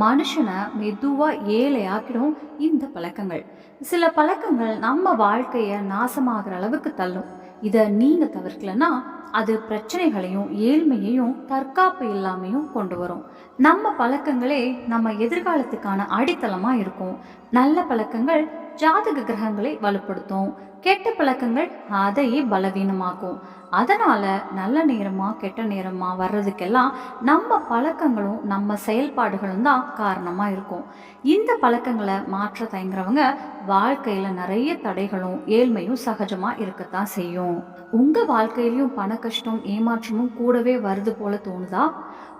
மனுஷனை மெதுவாக ஏழையாக்கிடும் இந்த பழக்கங்கள். சில பழக்கங்கள் நம்ம வாழ்க்கையை நாசமாகிற அளவுக்கு தள்ளும். இதை நீங்கள் தவிர்க்கலன்னா அது பிரச்சனைகளையும் ஏழ்மையையும் தற்காப்பு இல்லாமையும் கொண்டு வரும். நம்ம பழக்கங்களே நம்ம எதிர்காலத்துக்கான அடித்தளமாக இருக்கும். நல்ல பழக்கங்கள் ஜாதக கிரகங்களை வலுப்படுத்தும். கெட்ட பழக்கங்கள் அதையே பலவீனமாக்கும். அதனால நல்ல நேரமா கெட்ட நேரமா வர்றதுக்கெல்லாம் நம்ம பழக்கங்களும் நம்ம செயல்பாடுகளும் தான் காரணமா இருக்கும். இந்த பழக்கங்களை மாற்ற தயங்குறவங்க வாழ்க்கையில நிறைய தடைகளும் ஏழ்மையும் சகஜமா இருக்கத்தான் செய்யும். உங்க வாழ்க்கையிலையும் பண கஷ்டம் ஏமாற்றமும் கூடவே வருது போல தோணுதா?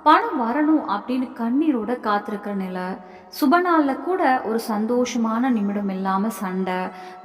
பணம் வரணும் அப்படின்னு கண்ணீரோட காத்திருக்கிற நிலை. சுப நாளில் கூட ஒரு சந்தோஷமான நிமிடம் இல்லாமல் சண்டை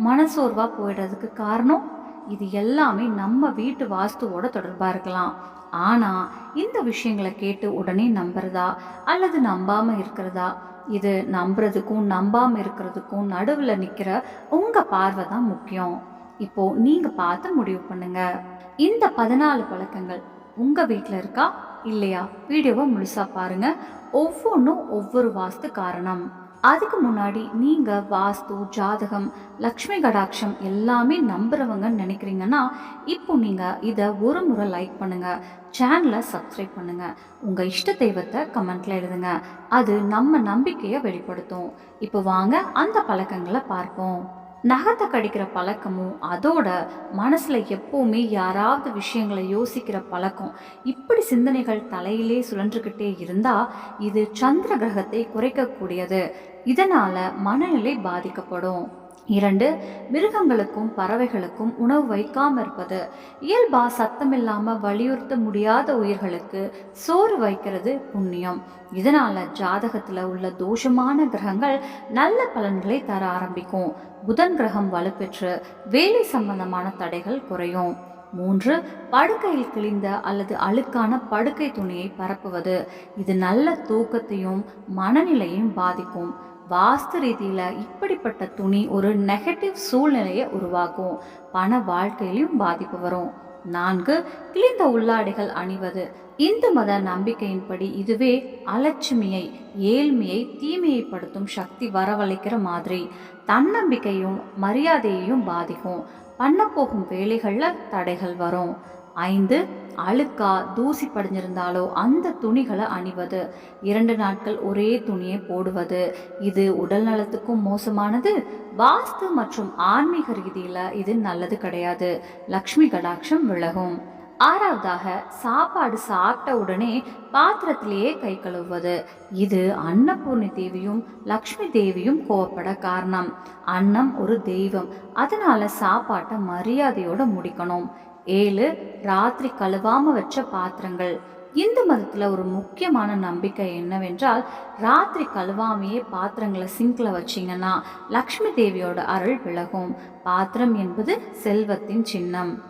மனசோர்வாக போயிடுறதுக்கு காரணம் இது எல்லாமே நம்ம வீட்டு வாஸ்துவோட தொடர்பாக இருக்கலாம். ஆனால் இந்த விஷயங்களை கேட்டு உடனே நம்புறதா? அல்லது நம்பாமல் இருக்கிறதா? இது நம்புறதுக்கும் நம்பாமல் இருக்கிறதுக்கும் நடுவில் நிற்கிற உங்கள் பார்வை தான் முக்கியம். இப்போது நீங்கள் பார்த்து முடிவு பண்ணுங்க. இந்த பதினாலு பழக்கங்கள் உங்கள் வீட்டில் இருக்கா? இல்லையா? வீடியோவை முழுசாக பாருங்க. ஒவ்வொன்றும் ஒவ்வொரு வாஸ்து காரணம். அதுக்கு முன்னாடி நீங்கள் வாஸ்து ஜாதகம் லக்ஷ்மி கடாட்சம் எல்லாமே நம்புகிறவங்கன்னு நினைக்கிறீங்கன்னா இப்போ நீங்கள் இதை ஒரு முறை லைக் பண்ணுங்கள் சேனலை சப்ஸ்கிரைப் பண்ணுங்கள் உங்கள் இஷ்ட தெய்வத்தை கமெண்ட்டில் எழுதுங்க. அது நம்ம நம்பிக்கையை வெளிப்படுத்தும். இப்போ வாங்க அந்த பழக்கங்களை பார்ப்போம். நகத்தை கடிக்கிற பழக்கமும் அதோட மனசில் எப்போவுமே யாராவது விஷயங்களை யோசிக்கிற பழக்கம் இப்படி சிந்தனைகள் தலையிலே சுழன்றுக்கிட்டே இருந்தால் இது சந்திர கிரகத்தை குறைக்கக்கூடியது. இதனால் மனநிலை பாதிக்கப்படும். இரண்டு மிருகங்களுக்கும் பறவைகளுக்கும் உணவு வைக்காம இருப்பது இயல்பா சத்தமில்லாம வலியுறுத்த முடியாத உயிர்களுக்கு சோறு வைக்கிறது புண்ணியம். இதனால ஜாதகத்துல உள்ள தோஷமான கிரகங்கள் நல்ல பலன்களை தர ஆரம்பிக்கும். புதன் கிரகம் வலுப்பெற்று வேலை சம்பந்தமான தடைகள் குறையும். மூன்று படுக்கையில் கிழிந்த அல்லது அழுக்கான படுக்கை துணியை பரப்புவது. இது நல்ல தூக்கத்தையும் மனநிலையும் பாதிக்கும். வாஸ்து ரீதியில் இப்படிப்பட்ட துணி ஒரு நெகட்டிவ் சூழ்நிலையை உருவாக்கும். பண வாழ்க்கையிலும் பாதிப்பு வரும். நான்கு கிழிந்த உள்ளாடைகள் அணிவது. இந்து மத நம்பிக்கையின்படி இதுவே அலட்சுமியை ஏழ்மையை தீமையைப்படுத்தும் சக்தி வரவழைக்கிற மாதிரி. தன்னம்பிக்கையும் மரியாதையையும் பாதிக்கும். பண்ண போகும் வேலைகளில் தடைகள் வரும். ஐந்து அழுக்கா தூசி படிஞ்சிருந்தாலோ அந்த துணிகளை அணிவது. இரண்டு நாட்கள் ஒரே துணியை போடுவது. இது உடல் நலத்துக்கும் மோசமானது. வாஸ்து மற்றும் ஆன்மீக ரீதியில் இது நல்லது கிடையாது. லக்ஷ்மி கடாட்சம் விலகும். ஆறாவதாக சாப்பாடு சாப்பிட்ட உடனே பாத்திரத்திலேயே கை கழுவுவது. இது அன்னபூர்ணி தேவியும் லக்ஷ்மி தேவியும் கோவப்பட காரணம். அன்னம் ஒரு தெய்வம். அதனால சாப்பாட்டை மரியாதையோட முடிக்கணும். ஏழு ராத்திரி கழுவாம வச்ச பாத்திரங்கள். இந்து மதத்தில் ஒரு முக்கியமான நம்பிக்கை என்னவென்றால் ராத்திரி கழுவாமையே பாத்திரங்களை சிங்கில் வச்சிங்கன்னா லக்ஷ்மி தேவியோட அருள் விலகும். பாத்திரம் என்பது செல்வத்தின் சின்னம்.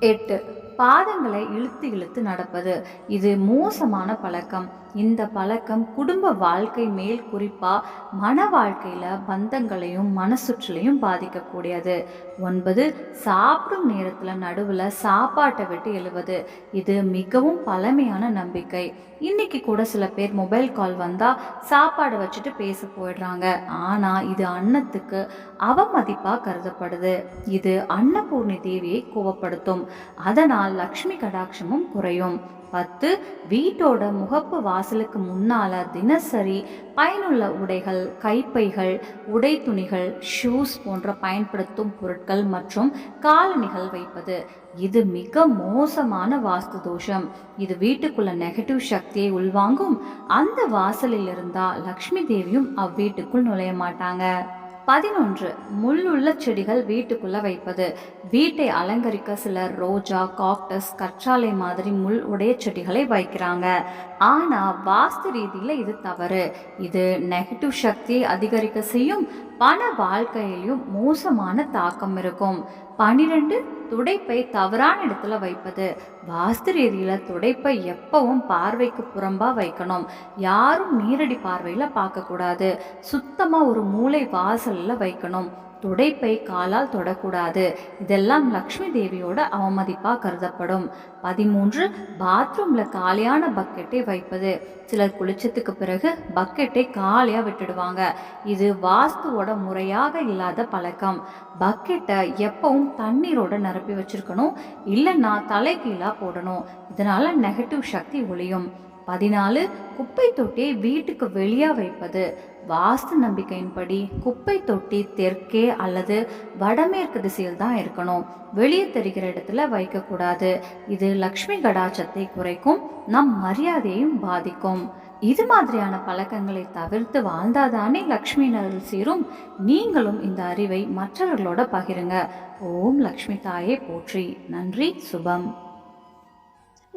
எட்டு பாதங்களை இழுத்து இழுத்து நடப்பது. இது மோசமான பழக்கம். இந்த பழக்கம் குடும்ப வாழ்க்கை மேல் குறிப்பாக மன வாழ்க்கையில் பந்தங்களையும் மனசுற்றலையும் பாதிக்கக்கூடியது. ஒன்பது சாப்பிடும் நேரத்தில் நடுவில் சாப்பாட்டை விட்டு எழுவது. இது மிகவும் பழமையான நம்பிக்கை. இன்னைக்கு கூட சில பேர் மொபைல் கால் வந்தால் சாப்பாடு வச்சுட்டு பேச போயிடுறாங்க. ஆனால் இது அன்னத்துக்கு அவமதிப்பாக கருதப்படுது. இது அன்னபூர்ணி தேவியை கோவப்படுத்தும். அதனால் லக்ஷ்மி கடாட்சமும் குறையும். பத்து வீட்டோட முகப்பு வாசலுக்கு முன்னால தினசரி பயனுள்ள உடைகள் கைப்பைகள் உடை துணிகள் ஷூஸ் போன்ற பயன்படுத்தும் பொருட்கள் மற்றும் காலணிகள் வைப்பது. இது மிக மோசமான வாஸ்து தோஷம். இது வீட்டுக்குள்ள நெகட்டிவ் சக்தியை உள்வாங்கும். அந்த வாசலில் இருந்தால் லக்ஷ்மி தேவியும் அவ்வீட்டுக்குள் நுழைய மாட்டாங்க. பதினொன்று முள்ளுள்ள செடிகள் வீட்டுக்குள்ள வைப்பது. வீட்டை அலங்கரிக்க சிலர் ரோஜா காக்டஸ் கற்றாழை மாதிரி முள் உடைய செடிகளை வைக்கிறாங்க. ஆனா வாஸ்து ரீதியில இது தவறு. இது நெகட்டிவ் சக்தியை அதிகரிக்க செய்யும் பண வாழ்க்கையிலும் மோசமான தாக்கம் இருக்கும். பனிரெண்டு துடைப்பை தவறான இடத்துல வைப்பது. வாஸ்து ரீதியில் துடைப்பை எப்பவும் பார்வைக்கு புறம்பாக வைக்கணும். யாரும் நேரடி பார்வையில் பார்க்கக்கூடாது. சுத்தமாக ஒரு மூளை வாசலில் வைக்கணும். துடைப்பை காலால் தொடக்கூடாது. இதெல்லாம் லக்ஷ்மி தேவியோட அவமதிப்பாக கருதப்படும். பதிமூன்று பாத்ரூமில் காலியான பக்கெட்டை வைப்பது. சிலர் குளிச்சத்துக்கு பிறகு பக்கெட்டை காலியாக விட்டுடுவாங்க. இது வாஸ்துவோட முறையாக இல்லாத பழக்கம். பக்கெட்டை எப்பவும் தண்ணீரோட நிரப்பி வச்சிருக்கணும். இல்லைன்னா தலைகீழாக போடணும். இதனால் நெகட்டிவ் சக்தி ஒளியும் பதினாலு குப்பை தொட்டியை வீட்டுக்கு வெளியே வைப்பது. வாஸ்து நம்பிக்கையின்படி குப்பை தொட்டி தெற்கே அல்லது வடமேற்கு திசையில் தான் இருக்கணும். வெளியே தெரிகிற இடத்துல வைக்கக்கூடாது. இது லக்ஷ்மி கடாச்சத்தை குறைக்கும் நம் மரியாதையும் பாதிக்கும். இது மாதிரியான பழக்கங்களை தவிர்த்து வாழ்ந்தாதானே லக்ஷ்மி நகரில் நீங்களும் இந்த அறிவை மற்றவர்களோட பகிருங்க. ஓம் லக்ஷ்மி தாயே போற்றி. நன்றி சுபம்.